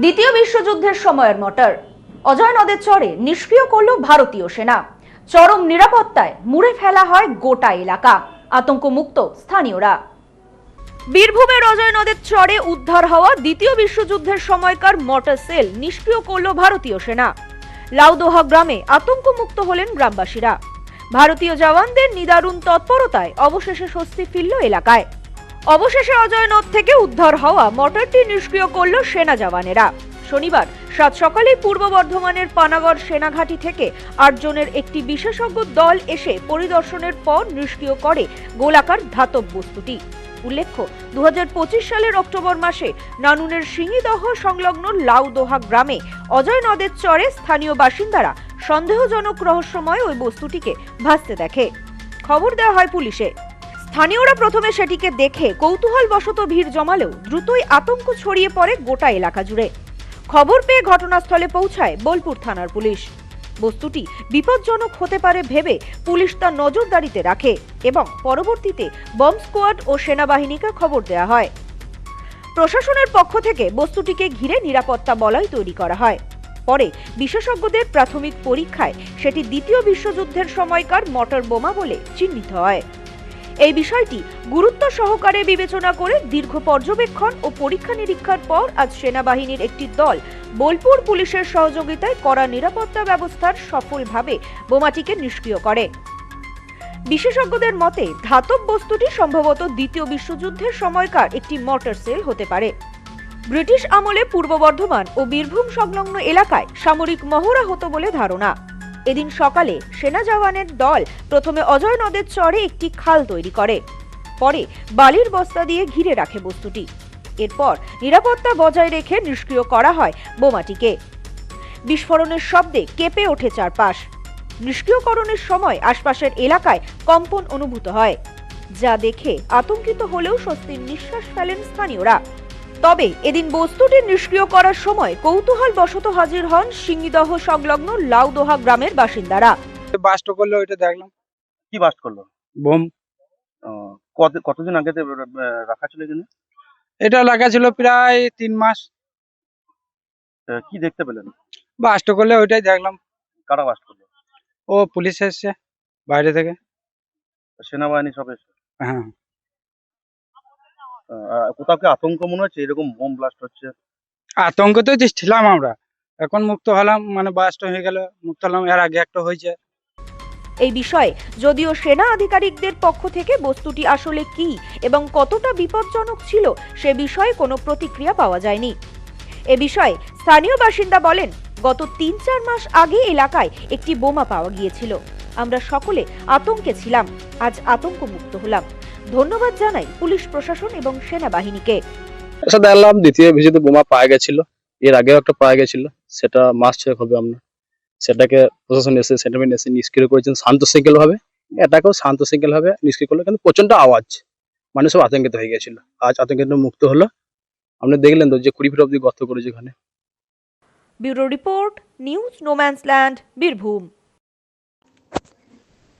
দ্বিতীয় বিশ্বযুদ্ধের সময়ের মোটর। অজয় নদের চরে নিষ্ক্রিয় করল ভারতীয় সেনা। চরম নিরাপত্তায় মুড়ে ফেলা হয় গোটা এলাকা। আতঙ্কমুক্ত স্থানীয়রা। বীরভূমের অজয় নদের চরে উদ্ধার হওয়া দ্বিতীয় বিশ্বযুদ্ধের সময়কার মোটর সেল নিষ্ক্রিয় করল ভারতীয় সেনা। লাউদোহা গ্রামে আতঙ্কমুক্ত হলেন গ্রামবাসীরা। ভারতীয় জওয়ানদের নিদারুণ তৎপরতায় অবশেষে স্বস্তি ফিরল এলাকায়। অবশেষে অজয় নদ থেকে উদ্ধার হওয়া মোটরটি নিষ্ক্রিয় করল সেনা জওয়ানেরা। শনিবার সাত সকালে পূর্ব বর্ধমানের পানাগড় সেনাঘাঁটি থেকে আটজনের একটি বিশেষজ্ঞ দল এসে পরিদর্শনের পর নিষ্ক্রিয় করে গোলাকার ধাতব বস্তুটি। উল্লেখ্য দু হাজার পঁচিশ সালের অক্টোবর মাসে নানুনের সিঙ্গিদহ সংলগ্ন লাউদোহা গ্রামে অজয় নদের চরে স্থানীয় বাসিন্দারা সন্দেহজনক রহস্যময় ওই বস্তুটিকে ভাসতে দেখে। খবর দেওয়া হয় পুলিশে। স্থানীয়রা প্রথমে সেটিকে দেখে কৌতূহল বশত ভিড় জমালেও দ্রুতই আতঙ্ক ছড়িয়ে পড়ে গোটা এলাকা জুড়ে। খবর পেয়ে ঘটনাস্থলে পৌঁছায় বোলপুর থানার পুলিশ। বস্তুটি বিপজ্জনক হতে পারে ভেবে পুলিশ তা নজরদারিতে রাখে এবং পরবর্তীতে বম্ব স্কোয়াড ও সেনাবাহিনীকে খবর দেওয়া হয়। প্রশাসনের পক্ষ থেকে বস্তুটিকে ঘিরে নিরাপত্তা বলয় তৈরি করা হয়। পরে বিশেষজ্ঞদের প্রাথমিক পরীক্ষায় সেটি দ্বিতীয় বিশ্বযুদ্ধের সময়কার মটর বোমা বলে চিহ্নিত হয়। এই বিষয়টি গুরুত্ব সহকারে বিবেচনা করে দীর্ঘ পর্যবেক্ষণ ও পরীক্ষা নিরীক্ষার পর আজ সেনাবাহিনীর একটি দল বোলপুর পুলিশের সহযোগিতায় করা নিরাপত্তা ব্যবস্থার সফলভাবে বোমাটিকে নিষ্ক্রিয় করে। বিশেষজ্ঞদের মতে, ধাতব বস্তুটি সম্ভবত দ্বিতীয় বিশ্বযুদ্ধের সময়কার একটি মটর সেল হতে পারে। ব্রিটিশ আমলে পূর্ব বর্ধমান ও বীরভূম সংলগ্ন এলাকায় সামরিক মহড়া হতো বলে ধারণা। এদিন সকালে সেনা জওয়ানের দল প্রথমে অজয় নদের চরে একটি খাল তৈরি করে। পরে বালির বস্তা দিয়ে ঘিরে রাখে বস্তুটি। এরপর নিরাপত্তা বজায় রেখে নিষ্ক্রিয় করা হয় বোমাটিকে। বিস্ফোরণের শব্দে কেঁপে ওঠে চারপাশ। নিষ্ক্রিয়করণের সময় আশপাশের এলাকায় কম্পন অনুভূত হয়। যা দেখে আতঙ্কিত হলেও স্বস্তির নিঃশ্বাস ফেলেন স্থানীয়রা। তবে এদিন বস্তুটি নিষ্ক্রিয় করার সময় কৌতূহল বশত হাজির হন সিঙ্গিদহ সংলগ্ন লাউদোহা গ্রামের বাসিন্দারা। বাস্ট করল ওইটা দেখলাম। কি বাস্ট করল? বোম। ও, কত কতদিন আগে রাখা ছিল এখানে? এটা লাগা ছিল প্রায় তিন মাস। কি দেখতে পেলেন? বাস্ট করলে ওইটাই দেখলাম। কারা বাস্ট করল? ও পুলিশ এসছে বাইরে থেকে। সেনাবাহিনী সব এসে হ্যাঁ। কোথাও কি আতঙ্ক মনে হচ্ছে? এরকম বোম ব্লাস্ট হচ্ছে। আতঙ্ক তো ছিলাম আমরা। এখন মুক্ত হলাম মানে ব্লাস্ট হয়ে গেল। মুক্ত হলাম এর আগে একটা হয়েছে। এই বিষয়ে যদিও সেনা আধিকারিকদের পক্ষ থেকে বস্তুটি আসলে কি এবং কতটা বিপজ্জনক ছিল সে বিষয়ে কোনো প্রতিক্রিয়া পাওয়া যায়নি। এ বিষয়ে স্থানীয় বাসিন্দা বলেন গত তিন চার মাস আগে এলাকায় একটি বোমা পাওয়া গিয়েছিল। আমরা সকলে আতঙ্কে ছিলাম। আজ আতঙ্ক মুক্ত হলাম। ধন্যবাদ জানাই পুলিশ প্রশাসন এবং সেনাবাহিনীকে। আচ্ছা দেখলাম দ্বিতীয় ভিজিতে বোমা পাওয়া গেছিল। এর আগেও একটা পাওয়া গেছিল। সেটা মাস ছয়েক হবে আমরা। সেটাকে প্রশাসন এসে সেটেলমেন্ট এসে নিষ্ক্রিয় করেছেন শান্ত সিঙ্গেল ভাবে। এটাকেও শান্ত সিঙ্গেল ভাবে নিষ্ক্রিয় করল কিন্তু প্রচণ্ড আওয়াজ। মানুষ সব আতঙ্কিত হয়ে গেছিল। আজ আতঙ্কিত মুক্ত হলো। আপনি দেখলেন তো যে কুড়ি ফিট অব্দি গর্ত করেছে ওখানে। Bureau report news no man's land Birbhum.